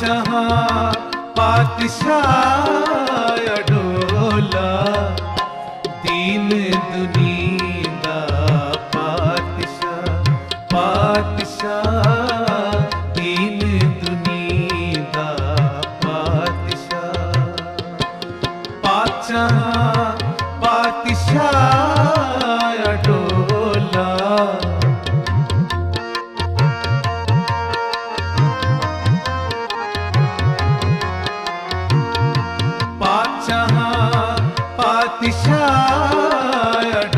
ਬਾਦਸ਼ਾਹ ਪਾਤਸ਼ਾਹ ਅਡੋਲਾ। ਦੁਨੀ ਦਾ ਪਾਤਸ਼ਾਹ ਪਾਤਸ਼ਾਹ ਦੀਨ ਦੁਨੀ ਦਾ ਪਾਤਸ਼ਾਹ। ਪਾਤਸ਼ਾਹ अतिशय